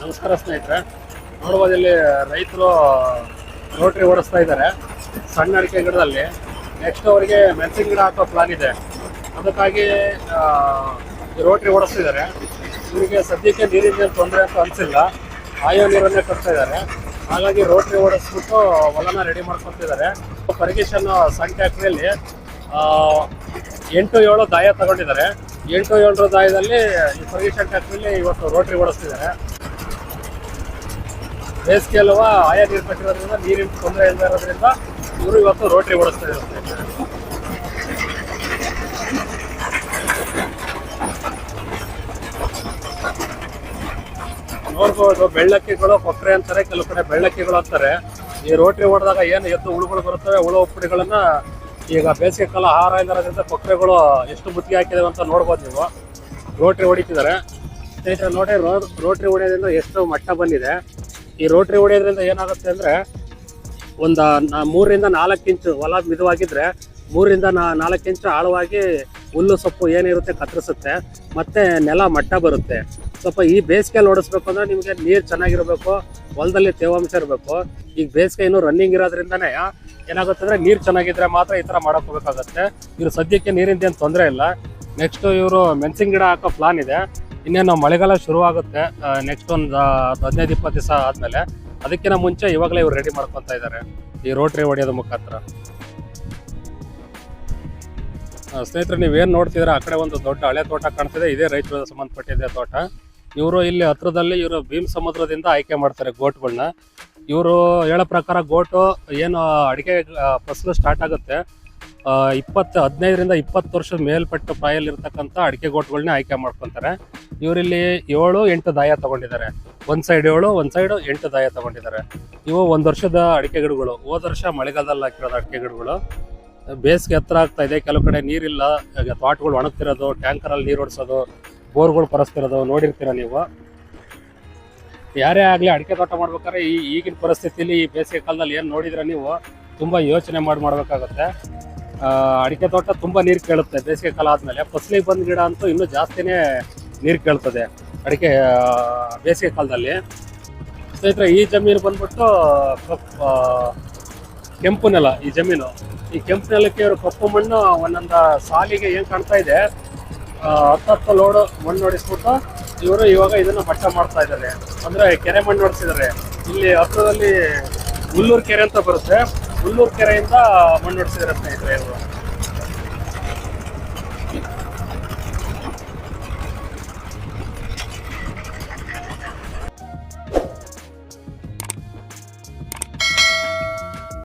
ನಮಸ್ಕಾರ ಸ್ನೇಹಿತರೆ. ನೋಡ್ಬೋದು ಇಲ್ಲಿ ರೈತರು ರೋಟ್ರಿ ಓಡಿಸ್ತಾ ಇದ್ದಾರೆ. ಸಣ್ಣ ಅಡಿಕೆ ಗಿಡದಲ್ಲಿ. ನೆಕ್ಸ್ಟ್ ಅವರಿಗೆ ಮೆಣಸಿನ ಗಿಡ ಹಾಕೋ ಪ್ಲಾನ್ ಇದೆ. ಅದಕ್ಕಾಗಿ ರೋಟ್ರಿ ಓಡಿಸ್ತಿದ್ದಾರೆ ಇವರಿಗೆ ಸದ್ಯಕ್ಕೆ ನೀರಿನ ತೊಂದರೆ ಅಂತ ಅನಿಸಿಲ್ಲ. ಆಯೋ ನೀರನ್ನೇ ಕಟ್ತಾ ಇದ್ದಾರೆ. ಹಾಗಾಗಿ ರೋಟ್ರಿ ಓಡಿಸ್ಬಿಟ್ಟು ಹೊಲನ ರೆಡಿ ಮಾಡ್ಕೊತಿದ್ದಾರೆ ಫರ್ಗೇಷನ್ ಸಣ್ಣ ಟ್ಯಾಕ್ಟ್ರಿಯಲ್ಲಿ ಎಂಟು ಏಳು ದಾಯ ತಗೊಂಡಿದ್ದಾರೆ. ಎಂಟು ಏಳರ ದಾಯದಲ್ಲಿ ಈ ಫರ್ಗೇಷನ್ ಟ್ಯಾಕ್ಟ್ರಿಯಲ್ಲಿ ಇವತ್ತು ರೋಟ್ರಿ ಓಡಿಸ್ತಿದ್ದಾರೆ ಬೇಸಿಗೆ ಅಲ್ವಾ ಆಯಾ ನೀರು ಕಟ್ಟಿರೋದ್ರಿಂದ ನೀರಿನ ತೊಂದರೆ ಇಲ್ಲದೆ ಇರೋದ್ರಿಂದ ಇವರು ಇವತ್ತು ರೋಟ್ರಿ ಓಡಿಸ್ತಾ ಇರುತ್ತೆ ನೋಡ್ಬೋದು, ಬೆಳ್ಳಕ್ಕಿಗಳು ಕೊಕ್ಕರೆ ಅಂತಾರೆ, ಕೆಲವು ಕಡೆ ಬೆಳ್ಳಕ್ಕಿಗಳು ಅಂತಾರೆ. ಈ ರೋಟ್ರಿ ಹೊಡೆದಾಗ ಏನು ಎದ್ದು ಹುಳುಗಳು ಬರುತ್ತವೆ, ಹುಳು ಉಪ್ಪುಡಿಗಳನ್ನ ಈಗ ಬೇಸಿಗೆ ಕಾಲ ಆಹಾರ ಇಲ್ಲದ್ರಿಂದ ಕೊಕ್ಕರೆಗಳು ಎಷ್ಟು ಮುತ್ತಿಗೆ ಹಾಕಿದಾವೆ ಅಂತ ನೋಡ್ಬೋದು ನೀವು. ರೋಟ್ರಿ ಹೊಡಿತಿದ್ದಾರೆ. ಸ್ನೇಹಿತರೆ, ನೋಡಿ ರೋಟ್ರಿ ಹೊಡೆಯೋದ್ರಿಂದ ಎಷ್ಟು ಮಟ್ಟ ಬಂದಿದೆ. ಈ ರೋಟ್ರಿ ಹೊಡೆಯೋದ್ರಿಂದ ಏನಾಗುತ್ತೆ ಅಂದರೆ ಒಂದು ನಾ- ಮೂರರಿಂದ ನಾಲ್ಕು ಇಂಚು ಹೊಲ ಮಿದುವಾಗಿದ್ದರೆ ಮೂರರಿಂದ ನಾ ನಾಲ್ಕು ಇಂಚು ಆಳವಾಗಿ ಹುಲ್ಲು ಸೊಪ್ಪು ಏನಿರುತ್ತೆ ಕತ್ತರಿಸುತ್ತೆ, ಮತ್ತು ನೆಲ ಮಟ್ಟ ಬರುತ್ತೆ. ಸ್ವಲ್ಪ ಈ ಬೇಸಿಗೆಯಲ್ಲಿ ಓಡಿಸ್ಬೇಕು ಅಂದರೆ ನಿಮಗೆ ನೀರು ಚೆನ್ನಾಗಿರಬೇಕು, ಹೊಲದಲ್ಲಿ ತೇವಾಂಶ ಇರಬೇಕು. ಈಗ ಬೇಸಿಗೆ ಇನ್ನೂ ರನ್ನಿಂಗ್ ಇರೋದ್ರಿಂದನೇ ಏನಾಗುತ್ತೆ ಅಂದರೆ ನೀರು ಚೆನ್ನಾಗಿದ್ರೆ ಮಾತ್ರ ಈ ಥರ ಮಾಡಕ್ ಹೋಗ್ಬೇಕಾಗತ್ತೆ. ಇವ್ರು ಸದ್ಯಕ್ಕೆ ನೀರಿಂದ ಏನು ತೊಂದರೆ ಇಲ್ಲ. ನೆಕ್ಸ್ಟು ಇವರು ಮೆಣಸಿನ ಗಿಡ ಹಾಕೋ ಪ್ಲಾನ್ ಇದೆ. ಇನ್ನೇನು ಮಳೆಗಾಲ ಶುರುವಾಗುತ್ತೆ ನೆಕ್ಸ್ಟ್ ಒಂದು ಹದಿನೈದು, ಇಪ್ಪತ್ತು ದಿವಸ ಆದಮೇಲೆ ಅದಕ್ಕಿಂತ ಮುಂಚೆ ಇವಾಗಲೇ ಇವ್ರು ರೆಡಿ ಮಾಡ್ಕೊತಾ ಇದ್ದಾರೆ ಈ ರೋಟ್ರಿ ಹೊಡೆಯೋದ ಮುಖಾಂತರ. ಸ್ನೇಹಿತರೆ, ನೀವೇನು ನೋಡ್ತಿದ್ರೆ ಆ ಕಡೆ ಒಂದು ದೊಡ್ಡ ಹಳೆ ತೋಟ ಕಾಣ್ತಿದೆ, ಇದೇ ರೈತರಿಗೆ ಸಂಬಂಧಪಟ್ಟಿದೆ ತೋಟ. ಇವರು ಇಲ್ಲಿ ಹತ್ರದಲ್ಲಿ ಇವರು ಭೀಮ್ ಸಮುದ್ರದಿಂದ ಆಯ್ಕೆ ಮಾಡ್ತಾರೆ ಗೋಟ್ಗಳನ್ನ ಇವರು ಹೇಳೋ ಪ್ರಕಾರ ಗೋಟು ಏನು ಅಡಿಕೆ ಫಸಲು ಸ್ಟಾರ್ಟ್ ಆಗುತ್ತೆ. ಇಪ್ಪತ್ತು, ಹದಿನೈದರಿಂದ ಇಪ್ಪತ್ತು ವರ್ಷದ ಮೇಲ್ಪಟ್ಟ ಪ್ರಾಯಲ್ಲಿರ್ತಕ್ಕಂಥ ಅಡಿಕೆ ಗೋಟ್ಗಳನ್ನ ಆಯ್ಕೆ ಮಾಡ್ಕೊತಾರೆ. ಇವರಿಲ್ಲಿ ಏಳು, ಎಂಟು ದಾಯ ತಗೊಂಡಿದ್ದಾರೆ. ಒಂದು ಸೈಡ್ ಏಳು, ಒಂದು ಸೈಡ್ ಎಂಟು ದಾಯ ತಗೊಂಡಿದ್ದಾರೆ. ಇವು ಒಂದು ವರ್ಷದ ಅಡಿಕೆ ಗಿಡಗಳು. ಹೋದ ವರ್ಷ ಮಳೆಗಾಲದಲ್ಲಿ ಹಾಕಿರೋದು ಅಡಿಕೆ ಗಿಡಗಳು. ಬೇಸಿಗೆ ಹತ್ರ ಆಗ್ತಾ ಇದೆ. ಕೆಲವು ಕಡೆ ನೀರಿಲ್ಲ. ತೋಟಗಳು ಒಣಗ್ತಿರೋದು ಟ್ಯಾಂಕರಲ್ಲಿ ನೀರು ಓಡಿಸೋದು, ಬೋರ್ಗಳು ಪರಸ್ತಿರೋದು ನೋಡಿರ್ತೀರ ನೀವು? ಯಾರೇ ಆಗಲಿ ಅಡಿಕೆ ತೋಟ ಮಾಡ್ಬೇಕಾದ್ರೆ ಈ ಈಗಿನ ಪರಿಸ್ಥಿತಿಲಿ ಈ ಬೇಸಿಗೆ ಕಾಲದಲ್ಲಿ ಏನು ನೋಡಿದ್ರೆ ನೀವು ತುಂಬ ಯೋಚನೆ ಮಾಡಿ ಮಾಡ್ಬೇಕಾಗತ್ತೆ. ಅಡಿಕೆ ತೋಟ ತುಂಬಾ ನೀರು ಕೇಳುತ್ತೆ. ಬೇಸಿಗೆ ಕಾಲ ಆದಮೇಲೆ ಫಸಲಿಗೆ ಬಂದ ಗಿಡ ಅಂತೂ ಇನ್ನೂ ಜಾಸ್ತಿನೇ ನೀರು ಕೇಳ್ತದೆ ಅಡಿಕೆ ಬೇಸಿಗೆ ಕಾಲದಲ್ಲಿ. ಸ್ನೇಹಿತರೆ, ಈ ಜಮೀನು ಬಂದ್ಬಿಟ್ಟು ಕಪ್- ನೆಲ ಈ ಜಮೀನು. ಈ ಕೆಂಪು ನೆಲಕ್ಕೆ ಇವರು ಕಪ್ಪು ಮಣ್ಣು ಒಂದೊಂದು ಸಾಲಿಗೆ ಏನು ಕಾಣ್ತಾ ಇದೆ? ಹತ್ತತ್ತು ಲೋಡು ಮಣ್ಣು ಹೊಡಿಸ್ಬಿಟ್ಟು ಇವರು ಇವಾಗ ಇದನ್ನ ಮಟ್ಟ ಮಾಡ್ತಾ ಇದ್ದಾರೆ. ಅಂದ್ರೆ ಕೆರೆ ಮಣ್ಣು ಹೊಡಿಸಿದ್ದಾರೆ. ಇಲ್ಲಿ ಹತ್ತಿರದಲ್ಲಿ ಹುಲ್ಲೂರು ಕೆರೆ ಅಂತ ಬರುತ್ತೆ. ಹುಲ್ಲೂರು ಕೆರೆಯಿಂದ ಮಣ್ಣು ಹೊಡೆಸಿದ್ರೆ ಸ್ನೇಹಿತರೆ ಇವರು.